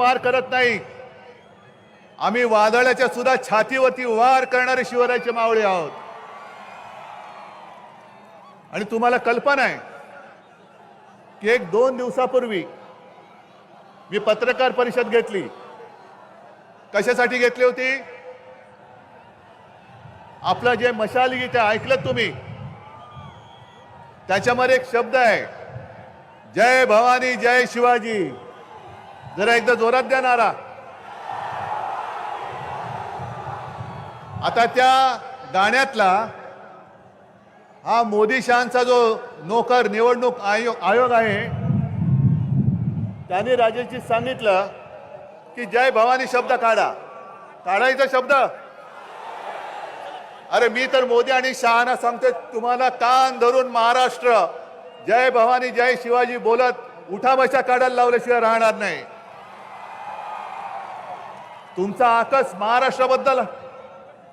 वार करत नाही. आम्ही वादळाच्या सुद्धा छातीवरती वार करणारे शिवरायाचे मावळे आहोत. आणि तुम्हाला कल्पना आहे की एक दोन दिवसापूर्वी मी पत्रकार परिषद घेतली. कशासाठी घेतली होती? आपलं जे मशाल गीत आहे ऐकलं तुम्ही? त्याच्यामध्ये एक शब्द आहे. जय भवानी जय शिवाजी. जरा एकदा जोरात द्या नारा. आता त्या गाण्यातला हा मोदी शहांचा जो नोकर निवडणूक आयोग आयोग आहे त्याने राजेशजी सांगितलं की जय भवानी शब्द काढा. काढायचा शब्द. अरे मी तर मोदी आणि शहाना सांगतोय तुम्हाला कान धरून महाराष्ट्र. जय भवानी जय शिवाजी बोलत उठाबशा काढायला लावल्याशिवाय राहणार नाही. तुमचा आकस महाराष्ट्राबद्दल.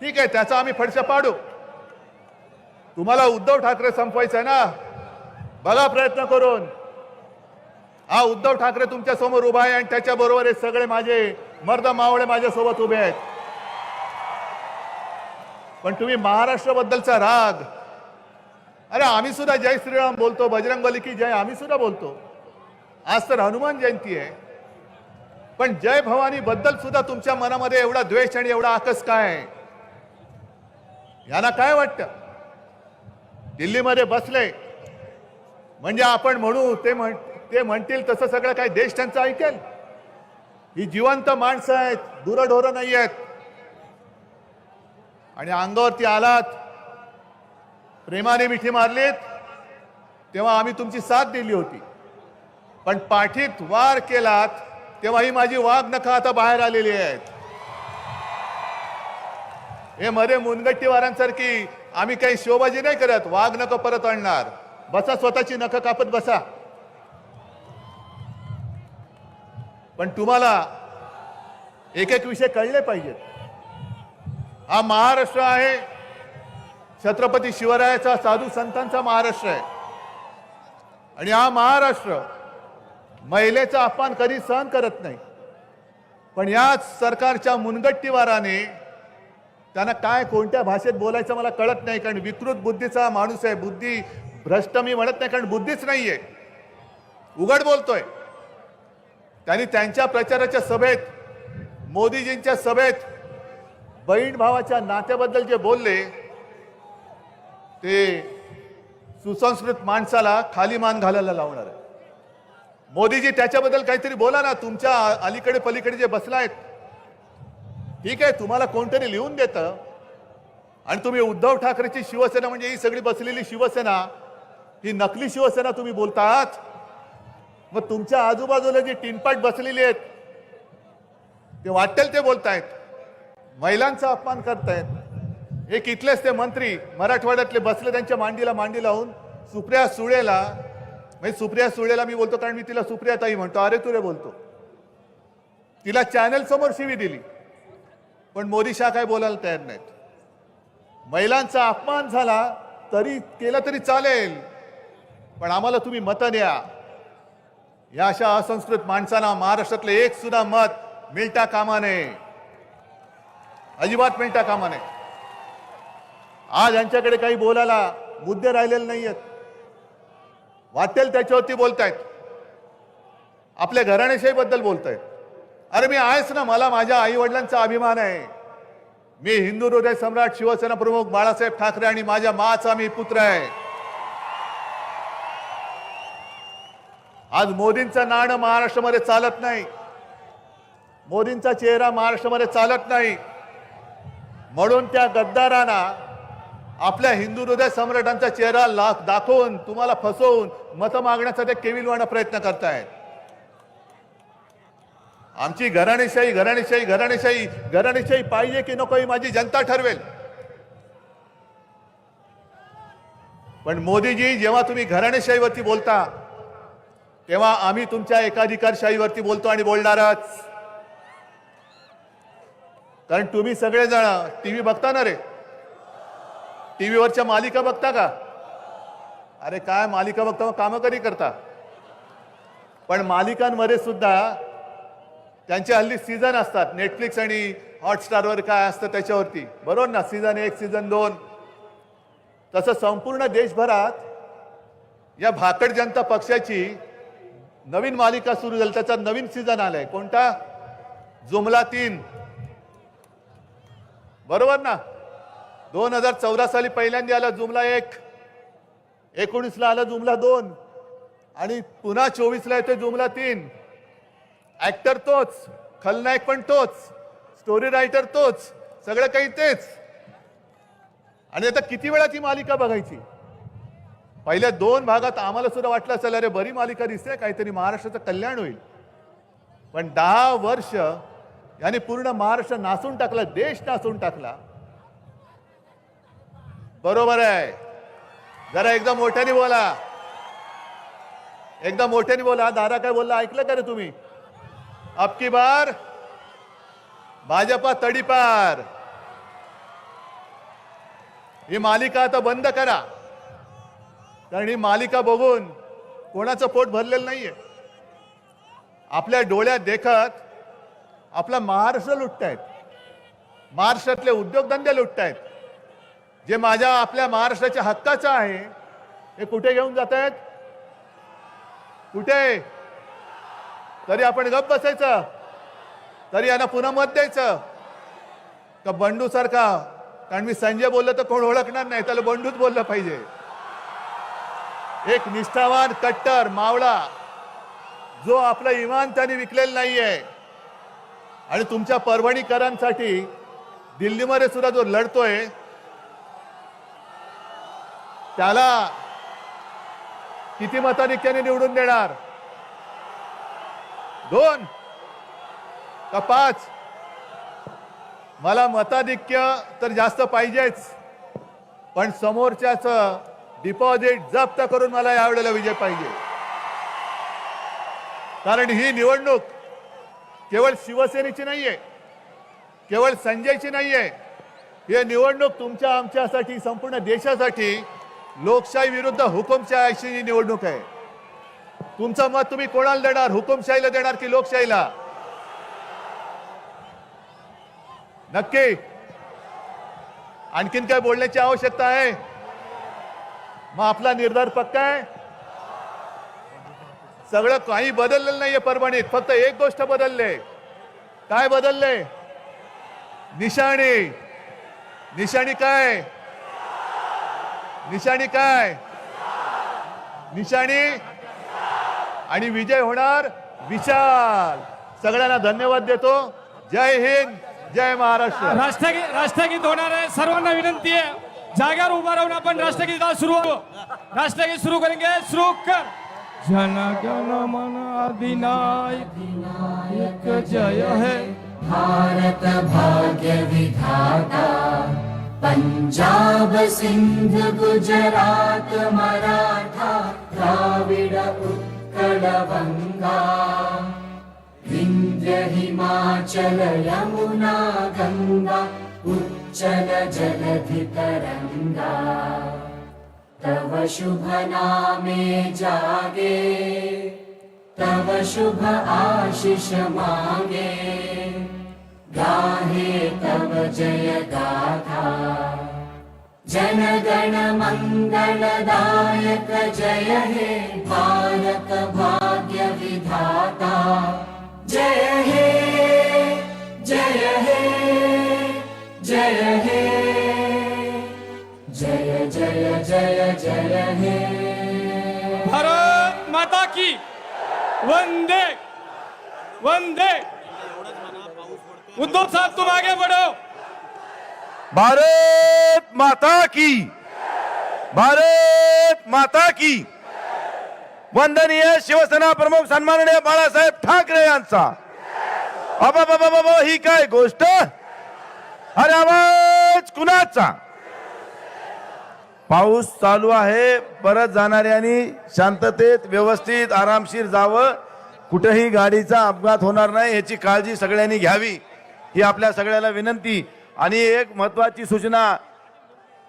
ठीक आहे त्याचा आम्ही फडशा पाडू. तुम्हाला उद्धव ठाकरे संपवायचं आहे ना? बघा प्रयत्न करून. हा उद्धव ठाकरे तुमच्यासमोर उभा आहे आणि त्याच्या बरोबर हे सगळे माझे मर्द मावळे माझ्यासोबत उभे आहेत. पण तुम्ही महाराष्ट्राबद्दलचा राग. अरे आम्ही सुद्धा जय श्रीराम बोलतो बजरंग बली की जय आम्ही सुद्धा बोलतो. आज तर हनुमान जयंती आहे. पण जय भवानी बद्दल सुद्धा तुमच्या मनामध्ये एवढा द्वेष आणि एवढा आकस काय? यांना काय वाटतं? दिल्लीमध्ये बसले. म्हणजे आपण म्हणू ते म्हण ते म्हणतील तसं सगळं काही देश त्यांचं ऐकेल. ही जिवंत माणसं आहेत दुरढोरं नाही आहेत. आणि अंगावरती आलात प्रेमाने मिठी मारलीत तेव्हा आम्ही तुमची साथ दिली होती. पण पाठीत वार केलात तेव्हा ही माझी वाघ नखा आता बाहेर आलेली आहेत. हे मध्ये मुनगट्टीवारांसारखी आम्ही काही शोबाजी नाही करत वाघ नख परत आणणार. बसा स्वतःची नख कापत बसा. पण तुम्हाला एक एक विषय कळले पाहिजेत. हा महाराष्ट्र आहे. छत्रपती शिवरायाचा साधू संतांचा महाराष्ट्र आहे. आणि हा महाराष्ट्र महिलेचा अपमान कधी सहन करत नाही. पण याच सरकारच्या मुनगट्टीवाराने त्यांना काय कोणत्या भाषेत बोलायचं मला कळत नाही कारण विकृत बुद्धीचा माणूस आहे. बुद्धी भ्रष्ट मी म्हणत नाही कारण बुद्धीच नाहीये. उघड बोलतोय. त्यांनी त्यांच्या प्रचाराच्या सभेत मोदीजींच्या सभेत बहीण भावाच्या नात्याबद्दल जे बोलले ते सुसंस्कृत माणसाला खाली मान घालायला लावणार आहे मोदीजी त्याच्याबद्दल काहीतरी बोला ना. तुमच्या अलीकडे पलीकडे जे बसलायत. ठीक आहे तुम्हाला कोणतरी लिहून देतं. आणि तुम्ही उद्धव ठाकरेची शिवसेना म्हणजे ही सगळी बसलेली शिवसेना ही नकली शिवसेना तुम्ही बोलतात. मग तुमच्या आजूबाजूला जी टिनपाट बसलेली आहेत ते वाटेल ते बोलतायत. महिलांचा अपमान करतायत. एक इथलेच ते मंत्री मराठवाड्यातले बसले त्यांच्या मांडीला मांडी लावून सुप्रिया सुळेला म्हणजे सुप्रिया सुळेला मी बोलतो कारण मी तिला सुप्रिया ताई म्हणतो अरे तुरे बोलतो. तिला चॅनल समोर शिवी दिली. पण मोदी शाह काय बोलायला तयार नाहीत. महिलांचा अपमान झाला तरी केला तरी चालेल. पण आम्हाला तुम्ही मतं द्या. या अशा असंस्कृत माणसांना महाराष्ट्रातले एक सुद्धा मत मिळता कामा नये. अजिबात मिळता कामा नये. आज यांच्याकडे काही बोलायला मुद्दे राहिलेले नाही आहेत वाटेल त्याच्यावरती बोलतायत. आपल्या घराण्याशाहीबद्दल बोलतायत. अरे मी आहेच ना मला माझ्या आई वडिलांचा अभिमान आहे. मी हिंदू हृदय सम्राट शिवसेना प्रमुख बाळासाहेब ठाकरे आणि माझ्या माचा मी पुत्र आहे. आज मोदींचं नाणं महाराष्ट्रामध्ये चालत नाही. मोदींचा चेहरा महाराष्ट्रामध्ये चालत नाही. म्हणून त्या गद्दारांना आपल्या हिंदू हृदय सम्राटांचा चेहरा ला- दाखवून तुम्हाला फसवून मतं मागण्याचा ते केविलवाना प्रयत्न करतायत. आमची घराणेशाही घराणेशाही घराणेशाही घराणेशाही पाहिजे की नको ही माझी जनता ठरवेल. पण मोदीजी जेव्हा तुम्ही घराणेशाहीवरती बोलता तेव्हा आम्ही तुमच्या एकाधिकारशाहीवरती बोलतो आणि बोलणारच. कारण तुम्ही सगळेजण टी व्ही बघता ना रे? टीव्हीवरच्या मालिका बघता का? अरे काय मालिका बघता मग कामं कधी करता? पण मालिकांमध्ये सुद्धा त्यांचे हल्ली सीझन असतात. नेटफ्लिक्स आणि हॉटस्टारवर काय असतं त्याच्यावरती. बरोबर ना? सीझन एक सीझन दोन. तसं संपूर्ण देशभरात या भाकड जनता पक्षाची नवीन मालिका सुरू झाली. त्याचा नवीन सीझन आलाय. कोणता? जुमला तीन. बरोबर ना? दोन हजार चौदा साली पहिल्यांदा आला जुमला एक. एकोणीसला आला जुमला दोन. आणि पुन्हा चोवीसला येतोय जुमला तीन. ऍक्टर तोच. खलनायक पण तोच. स्टोरी रायटर तोच. सगळं काही तेच. आणि आता किती वेळा ती मालिका बघायची? पहिल्या दोन भागात आम्हाला सुद्धा वाटलं असेल अरे बरी मालिका दिसते काहीतरी महाराष्ट्राचं कल्याण होईल. पण दहा वर्ष याने पूर्ण महाराष्ट्र नासून टाकला देश नासून टाकला. बरोबर आहे. जरा एकदम मोठ्याने बोला. एकदम मोठ्याने बोला. दादा काय बोलला? ऐकलं का रे तुम्ही? अबकी बार. भाजपा तडीपार ही मालिका आता बंद करा. कारण ही मालिका बघून कोणाचं पोट भरलेलं नाहीये. आपल्या डोळ्यात देखत आपला महाराष्ट्र लुटतायत. महाराष्ट्रातले उद्योगधंदे लुटतायत. जे माझ्या आपल्या महाराष्ट्राच्या हक्काचं आहे हे कुठे घेऊन जात आहेत कुठे? तरी आपण गप बसायचं. तरी यांना पुन्हा मत द्यायचं. का बंडू सारखा कारण मी संजय बोललो तर कोण ओळखणार नाही त्याला बंडूच बोललं पाहिजे. एक निष्ठावान कट्टर मावळा जो आपलं इमान त्याने विकलेलं नाहीये. आणि तुमच्या परभणीकरांसाठी दिल्लीमध्ये सुद्धा जो लढतोय त्याला किती मताधिक्याने निवडून देणार? दोन का पाच? मला मताधिक्य तर जास्त पाहिजेच पण समोरच्याच डिपॉझिट जप्त करून मला यावेळेला विजय पाहिजे. कारण ही निवडणूक केवळ शिवसेनेची नाहीये केवळ संजयची नाहीये. ही निवडणूक तुमच्या आमच्यासाठी संपूर्ण देशासाठी लोकशाही विरुद्ध हुकुमशाही निवडणूक आहे. तुमचं मत तुम्ही कोणाला देणार? हुकुमशाहीला देणार की लोकशाहीला? नक्की. आणखीन काय बोलण्याची आवश्यकता आहे? मग आपला निर्धार पक्का आहे? सगळं काही बदललेलं नाहीये परभणीत. फक्त एक गोष्ट बदलले. काय बदलले? निशाणी. निशाणी काय? निशाणी काय? निशाणी? आणि विजय होणार विशाल. सगळ्यांना धन्यवाद देतो. जय हिंद जय महाराष्ट्र. राष्ट्रगीत राष्ट्रगीत होणार आहे. सर्वांना विनंती आहे. जाग्यावर उभा राहून आपण राष्ट्रगीत सुरू राष्ट्रगीत सुरू करेंगे. सुरू कर. जन गण मन अधिनायक जय है। भारत भाग्य विधाता। पंजाब सिंध गुजरात मराठा द्राविड उत्कल बंगा विंध्य हिमाचल यमुना गंगा उच्चल जलधि तरंगा तव शुभ नामे जागे तव शुभ आशिष मागे गाहे तव जय गाथा। जन गण जय हे भारत भाग्य विधाता। जय हे जय हे जय हे। जय जय जय जय हे। भारत माता की। वन्दे वंदे। उद्धव साहब तुम आगे बढ़ो। भारत माता की। भारत माता की। वंदनीय शिवसेना प्रमुख सन्माननीय बाळासाहेब ठाकरे यांचा। अबा बाबा बाबा ही काय गोष्ट? अरे आवाज कुणाचा? पाऊस चालू आहे परत जाणाऱ्यांनी शांततेत व्यवस्थित आरामशीर जावं. कुठेही गाडीचा अपघात होणार नाही याची काळजी सगळ्यांनी घ्यावी. ही आपल्या सगळ्याला विनंती. आणि एक महत्वाची सूचना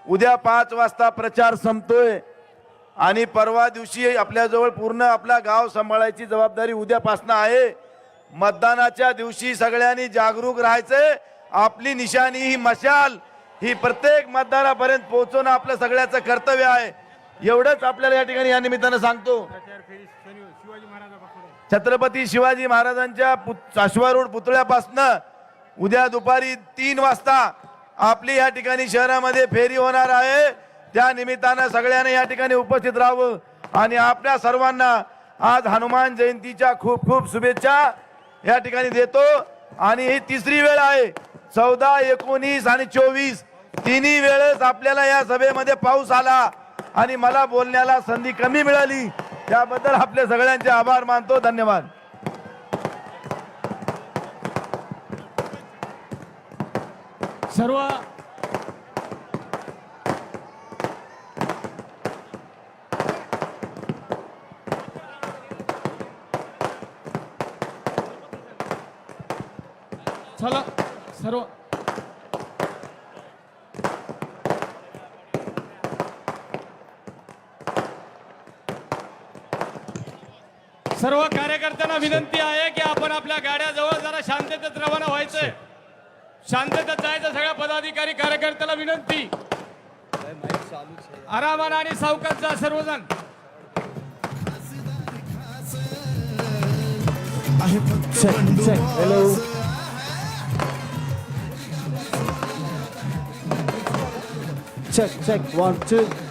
उद्या पाच वाजता प्रचार संपतोय. आणि परवा दिवशी आपल्याजवळ पूर्ण आपला गाव सांभाळायची जबाबदारी उद्यापासनं आहे. मतदानाच्या दिवशी सगळ्यांनी जागरूक राहायचंय. आपली निशाणी ही मशाल. ही प्रत्येक मतदारापर्यंत पोहोचवणं आपलं सगळ्याचं कर्तव्य आहे. एवढंच आपल्याला या ठिकाणी या निमित्तानं सांगतो. छत्रपती शिवाजी महाराजांच्या पुत- अश्वारूढ पुतळ्यापासनं उद्या दुपारी तीन वाजता आपली या ठिकाणी शहरामध्ये फेरी होणार आहे. त्या निमित्तानं सगळ्यांनी या ठिकाणी उपस्थित राहावं. आणि आपल्या सर्वांना आज हनुमान जयंतीच्या खूप खूप शुभेच्छा या ठिकाणी देतो. आणि ही तिसरी वेळ आहे. चौदा एकोणीस आणि चोवीस तिन्ही वेळेस आपल्याला या सभेमध्ये पाऊस आला. आणि मला बोलण्याला संधी कमी मिळाली. त्याबद्दल आपले सगळ्यांचे आभार मानतो. धन्यवाद. सर्व चला सर्व सर्व कार्यकर्त्यांना विनंती आहे की आपण आपल्या गाड्याजवळ जरा शांततेत रवाना व्हायचंय. शांततेत जायचं सगळ्या पदाधिकारी कार्यकर्त्याला विनंती. आरामानं आणि सावकाश जा सर्वजण. Hello Check, check, one, two.